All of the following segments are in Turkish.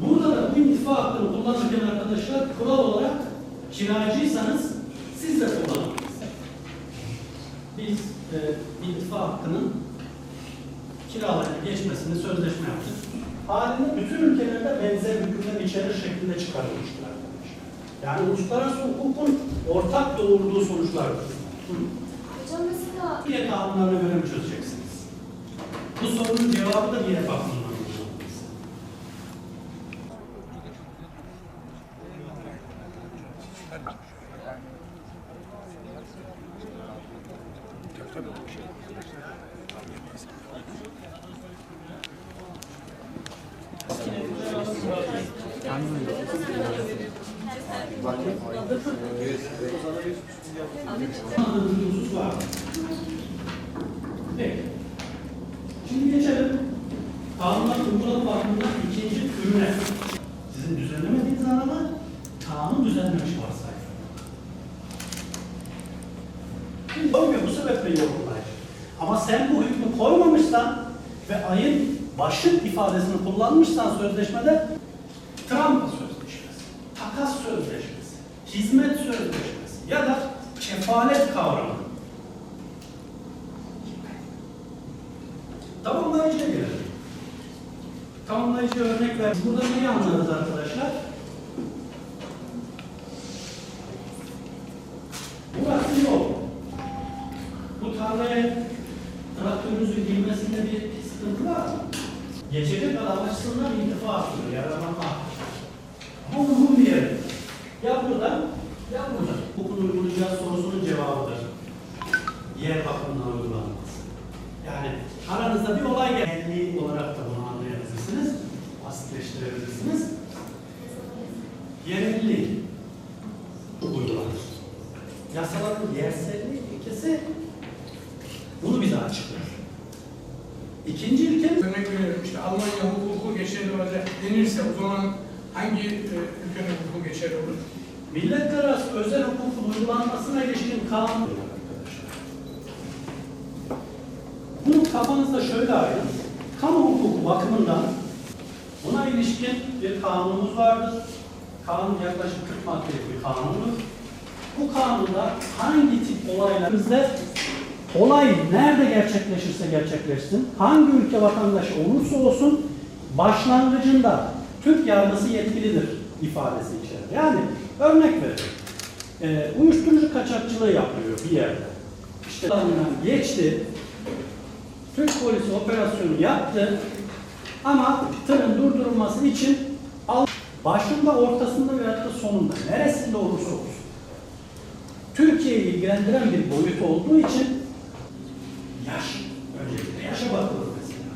Burada da bu intifa hakkını kullanırken arkadaşlar kural olarak kiracıysanız siz de kullanabilirsiniz. Biz e, intifa hakkının kiralarına geçmesini sözleşme yaptık. Halinde bütün ülkelerde benzer hükümler içerir şeklinde çıkarılmıştır arkadaşlar. Yani uluslararası hukukun ortak doğurduğu sonuçlardır. Hı. Hocam mesela Türkiye kanunlarına göre mi çözeceksiniz? Bu sorunun cevabı da bir yere bakımından bulunmalıyız. Anladığınız bir husus var. mı? Peki. Şimdi geçelim. Kanunlar uygulama bakımından ikinci ürüne. Ama sen bu hükmü koymamışsan ve ayın başlık ifadesini kullanmışsan sözleşmede travma sözleşmesi, takas sözleşmesi, hizmet sözleşmesi ya da kefalet kavramı Tamamlayıcıya gelelim. Tamamlayıcı örnek ver. Burada neyi anlarız arkadaşlar? Girmesinde bir sıkıntı var mı? Geçecek adam açısından intifa yararlanma hakkıdır. Ama uygun bir yer. Ya burada, ya burada. Hukukun uygulayacağı sorusunun cevabıdır. Yer bakımından uygulanması. Yani aranızda bir olay geldiği olarak da bunu anlayabilirsiniz. Basitleştirebilirsiniz. Yerelliği uygulanır. Yasaların yerselliği ilkesi bunu bize açıklar. İkinci ilke Örnek veriyorum işte Almanya hukuku geçerli olacak denirse o zaman hangi e, ülkenin hukuku geçerli olur? milletler arası özel hukukun uygulanmasına ilişkin kanun. Bunu kafanızda şöyle ayırın. Kamu hukuku bakımından buna ilişkin bir kanunumuz vardır. Kanun yaklaşık 40 maddelik bir kanundur. Bu kanunda hangi tip olaylarımızda olay nerede gerçekleşirse gerçekleşsin, hangi ülke vatandaşı olursa olsun başlangıcında Türk yargısı yetkilidir ifadesi içerir. Yani örnek verelim. Ee, uyuşturucu kaçakçılığı yapılıyor bir yerde. İşte geçti, Türk polisi operasyonu yaptı ama tırın durdurulması için başında, ortasında veya da sonunda neresinde olursa olsun Türkiye'yi ilgilendiren bir boyut olduğu için yaş öncelikle yaşa bakılır mesela.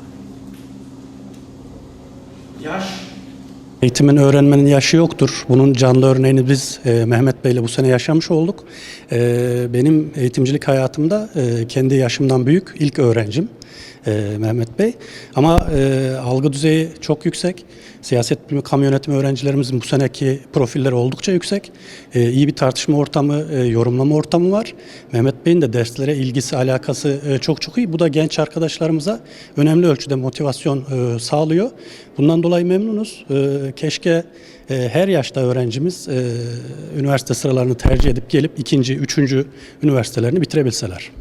Yaş Eğitimin öğrenmenin yaşı yoktur. Bunun canlı örneğini biz e, Mehmet Bey'le bu sene yaşamış olduk. E, benim eğitimcilik hayatımda e, kendi yaşımdan büyük ilk öğrencim e, Mehmet Bey. Ama e, algı düzeyi çok yüksek. Siyaset bilimi, kamu yönetimi öğrencilerimizin bu seneki profilleri oldukça yüksek. E, iyi bir tartışma ortamı, e, yorumlama ortamı var. Mehmet Bey'in de derslere ilgisi, alakası e, çok çok iyi. Bu da genç arkadaşlarımıza önemli ölçüde motivasyon e, sağlıyor. Bundan dolayı memnunuz. E, keşke e, her yaşta öğrencimiz e, üniversite sıralarını tercih edip gelip ikinci, üçüncü üniversitelerini bitirebilseler.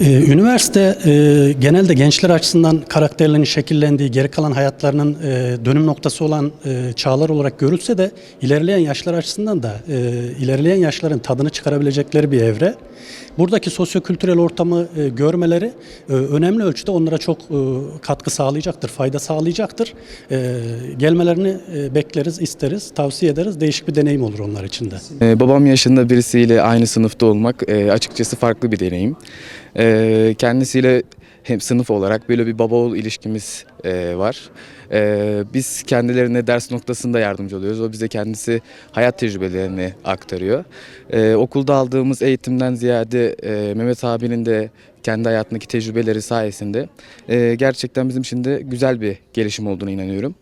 Ee, üniversite e, genelde gençler açısından karakterlerinin şekillendiği, geri kalan hayatlarının e, dönüm noktası olan e, çağlar olarak görülse de ilerleyen yaşlar açısından da e, ilerleyen yaşların tadını çıkarabilecekleri bir evre. Buradaki sosyokültürel ortamı e, görmeleri e, önemli ölçüde onlara çok e, katkı sağlayacaktır, fayda sağlayacaktır. Gelmelerini bekleriz, isteriz, tavsiye ederiz. Değişik bir deneyim olur onlar için de. Babam yaşında birisiyle aynı sınıfta olmak açıkçası farklı bir deneyim. Kendisiyle hem sınıf olarak böyle bir baba oğul ilişkimiz e, var. Ee, biz kendilerine ders noktasında yardımcı oluyoruz. O bize kendisi hayat tecrübelerini aktarıyor. Ee, okulda aldığımız eğitimden ziyade e, Mehmet abinin de kendi hayatındaki tecrübeleri sayesinde e, gerçekten bizim için de güzel bir gelişim olduğunu inanıyorum.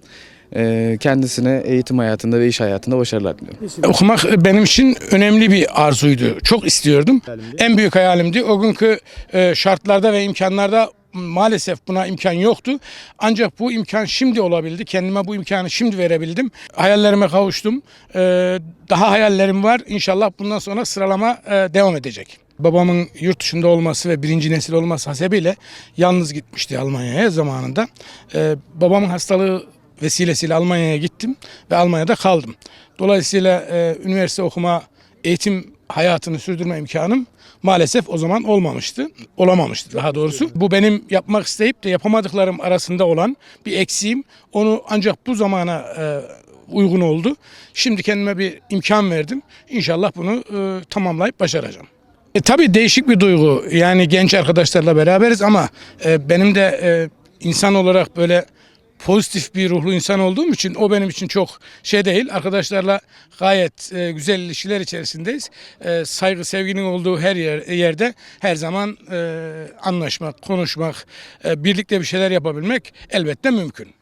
Ee, kendisine eğitim hayatında ve iş hayatında başarılar diliyorum. Okumak benim için önemli bir arzuydu. Çok istiyordum. En büyük hayalimdi. O günkü e, şartlarda ve imkanlarda maalesef buna imkan yoktu. Ancak bu imkan şimdi olabildi. Kendime bu imkanı şimdi verebildim. Hayallerime kavuştum. Ee, daha hayallerim var. İnşallah bundan sonra sıralama e, devam edecek. Babamın yurt dışında olması ve birinci nesil olması hasebiyle yalnız gitmişti Almanya'ya zamanında. Babamın hastalığı vesilesiyle Almanya'ya gittim ve Almanya'da kaldım. Dolayısıyla e, üniversite okuma, eğitim hayatını sürdürme imkanım maalesef o zaman olmamıştı. Olamamıştı daha doğrusu. Bu benim yapmak isteyip de yapamadıklarım arasında olan bir eksiğim. Onu ancak bu zamana e, uygun oldu. Şimdi kendime bir imkan verdim. İnşallah bunu e, tamamlayıp başaracağım. E, tabii değişik bir duygu. Yani genç arkadaşlarla beraberiz ama e, benim de e, insan olarak böyle pozitif bir ruhlu insan olduğum için o benim için çok şey değil. Arkadaşlarla gayet e, güzel ilişkiler içerisindeyiz. E, saygı sevginin olduğu her yer, yerde her zaman e, anlaşmak, konuşmak, e, birlikte bir şeyler yapabilmek elbette mümkün.